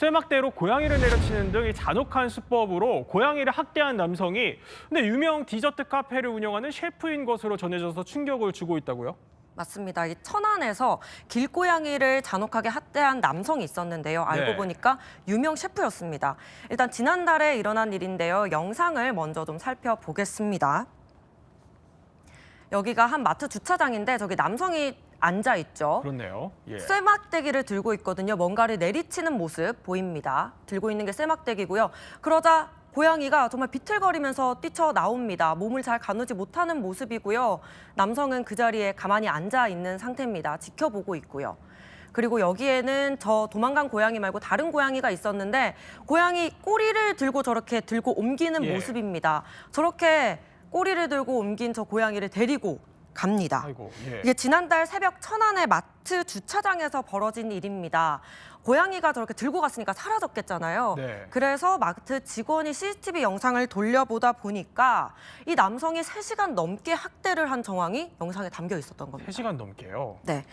쇠막대로 고양이를 내려치는 등 이 잔혹한 수법으로 고양이를 학대한 남성이 근데 유명 디저트 카페를 운영하는 셰프인 것으로 전해져서 충격을 주고 있다고요? 맞습니다. 이 천안에서 길고양이를 잔혹하게 학대한 남성이 있었는데요. 알고 네. 보니까 유명 셰프였습니다. 일단 지난달에 일어난 일인데요. 영상을 먼저 좀 살펴보겠습니다. 여기가 한 마트 주차장인데 저기 남성이 앉아 있죠. 그렇네요. 예. 쇠막대기를 들고 있거든요. 뭔가를 내리치는 모습 보입니다. 들고 있는 게 쇠막대기고요. 그러자 고양이가 정말 비틀거리면서 뛰쳐 나옵니다. 몸을 잘 가누지 못하는 모습이고요. 남성은 그 자리에 가만히 앉아 있는 상태입니다. 지켜보고 있고요. 그리고 여기에는 저 도망간 고양이 말고 다른 고양이가 있었는데 고양이 꼬리를 들고 저렇게 들고 옮기는 예. 모습입니다. 저렇게 꼬리를 들고 옮긴 저 고양이를 데리고 갑니다. 아이고. 예. 이게 지난달 새벽 천안의 마트 주차장에서 벌어진 일입니다. 고양이가 저렇게 들고 갔으니까 사라졌겠잖아요. 네. 그래서 마트 직원이 CCTV 영상을 돌려보다 보니까 이 남성이 3시간 넘게 학대를 한 정황이 영상에 담겨 있었던 겁니다. 3시간 넘게요. 네.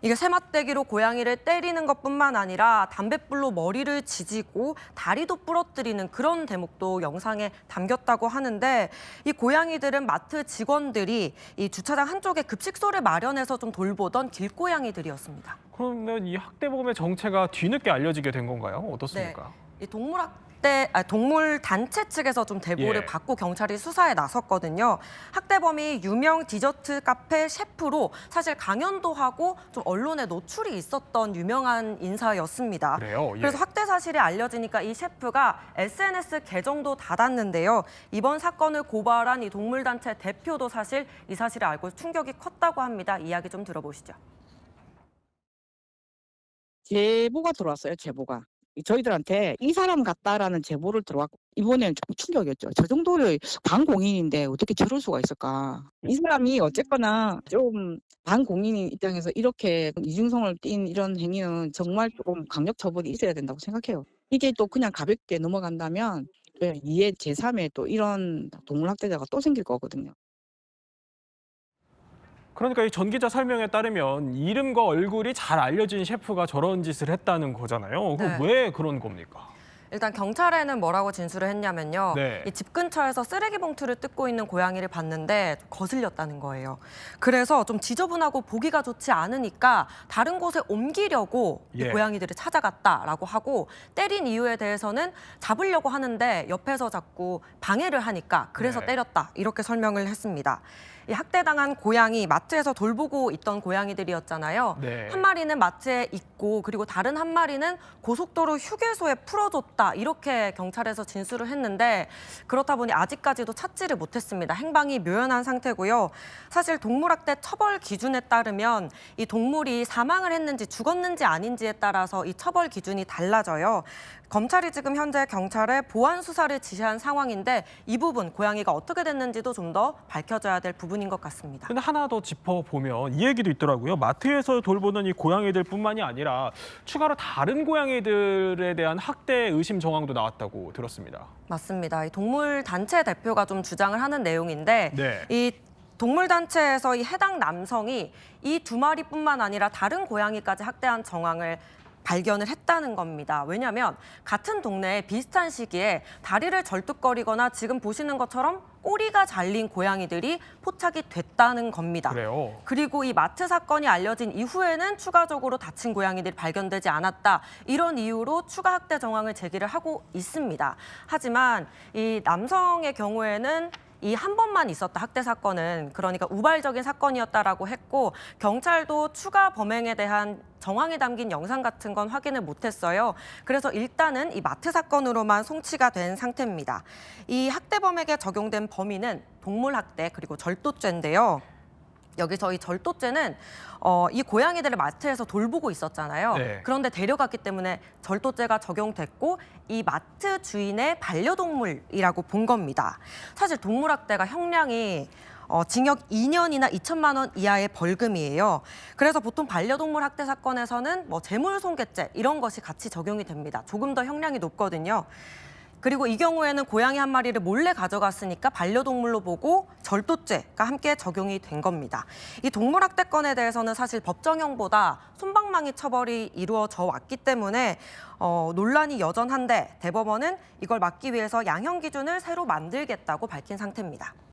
이게 쇠맛대기로 고양이를 때리는 것뿐만 아니라 담뱃불로 머리를 지지고 다리도 부러뜨리는 그런 대목도 영상에 담겼다고 하는데 이 고양이들은 마트 직원들이 이 주차장 한쪽에 급식소를 마련해서 좀 돌보던 길고양이들 이었습니다. 그러면 이 학대범의 정체가 뒤늦게 알려지게 된 건가요? 어떻습니까? 이 동물학대 아, 동물 단체 측에서 좀 제보를 예. 받고 경찰이 수사에 나섰거든요. 학대범이 유명 디저트 카페 셰프로 사실 강연도 하고 좀 언론에 노출이 있었던 유명한 인사였습니다. 그래요? 예. 그래서 학대 사실이 알려지니까 이 셰프가 SNS 계정도 닫았는데요. 이번 사건을 고발한 이 동물 단체 대표도 사실 이 사실을 알고 충격이 컸다고 합니다. 이야기 좀 들어보시죠. 제보가 들어왔어요, 제보가. 이 저희들한테 이 사람 같다라는 제보를 들어왔고 이번에는 좀 충격이었죠. 저 정도의 반공인인데 어떻게 저럴 수가 있을까? 이 사람이 어쨌거나 좀 반공인인 입장에서 이렇게 이중성을 띈 이런 행위는 정말 조금 강력 처벌이 있어야 된다고 생각해요. 이게 또 그냥 가볍게 넘어간다면 2회 제3회 또 이런 동물 학대자가 또 생길 거거든요. 그러니까 이 전 기자 설명에 따르면 이름과 얼굴이 잘 알려진 셰프가 저런 짓을 했다는 거잖아요. 그럼 네. 왜 그런 겁니까? 일단 경찰에는 뭐라고 진술을 했냐면요. 네. 이집 근처에서 쓰레기 봉투를 뜯고 있는 고양이를 봤는데 거슬렸다는 거예요. 그래서 좀 지저분하고 보기가 좋지 않으니까 다른 곳에 옮기려고 이 예. 고양이들을 찾아갔다라고 하고 때린 이유에 대해서는 잡으려고 하는데 옆에서 자꾸 방해를 하니까 그래서 네. 때렸다 이렇게 설명을 했습니다. 이 학대당한 고양이 마트에서 돌보고 있던 고양이들이었잖아요. 네. 한 마리는 마트에 있고 그리고 다른 한 마리는 고속도로 휴게소에 풀어줬다 이렇게 경찰에서 진술을 했는데 그렇다 보니 아직까지도 찾지를 못했습니다. 행방이 묘연한 상태고요. 사실 동물학대 처벌 기준에 따르면 이 동물이 사망을 했는지 죽었는지 아닌지에 따라서 이 처벌 기준이 달라져요. 검찰이 지금 현재 경찰에 보안 수사를 지시한 상황인데 이 부분 고양이가 어떻게 됐는지도 좀 더 밝혀져야 될 부분인 것 같습니다. 근데 하나 더 짚어보면 이 얘기도 있더라고요. 마트에서 돌보는 이 고양이들뿐만이 아니라 추가로 다른 고양이들에 대한 학대 의심 정황도 나왔다고 들었습니다. 맞습니다. 이 동물 단체 대표가 좀 주장을 하는 내용인데 네. 이 동물 단체에서 이 해당 남성이 이 두 마리뿐만 아니라 다른 고양이까지 학대한 정황을 발견을 했다는 겁니다. 왜냐하면 같은 동네에 비슷한 시기에 다리를 절뚝거리거나 지금 보시는 것처럼 꼬리가 잘린 고양이들이 포착이 됐다는 겁니다. 그래요. 그리고 이 마트 사건이 알려진 이후에는 추가적으로 다친 고양이들이 발견되지 않았다. 이런 이유로 추가 학대 정황을 제기를 하고 있습니다. 하지만 이 남성의 경우에는 이 한 번만 있었다 학대 사건은 그러니까 우발적인 사건이었다라고 했고 경찰도 추가 범행에 대한 정황이 담긴 영상 같은 건 확인을 못했어요. 그래서 일단은 이 마트 사건으로만 송치가 된 상태입니다. 이 학대범에게 적용된 범위는 동물 학대 그리고 절도죄인데요. 여기서 이 절도죄는 어, 이 고양이들을 마트에서 돌보고 있었잖아요. 네. 그런데 데려갔기 때문에 절도죄가 적용됐고 이 마트 주인의 반려동물이라고 본 겁니다. 사실 동물학대가 형량이 어, 징역 2년이나 2천만 원 이하의 벌금이에요. 그래서 보통 반려동물 학대 사건에서는 뭐 재물손괴죄 이런 것이 같이 적용이 됩니다. 조금 더 형량이 높거든요. 그리고 이 경우에는 고양이 한 마리를 몰래 가져갔으니까 반려동물로 보고 절도죄가 함께 적용이 된 겁니다. 이 동물학대 건에 대해서는 사실 법정형보다 솜방망이 처벌이 이루어져 왔기 때문에 어, 논란이 여전한데 대법원은 이걸 막기 위해서 양형 기준을 새로 만들겠다고 밝힌 상태입니다.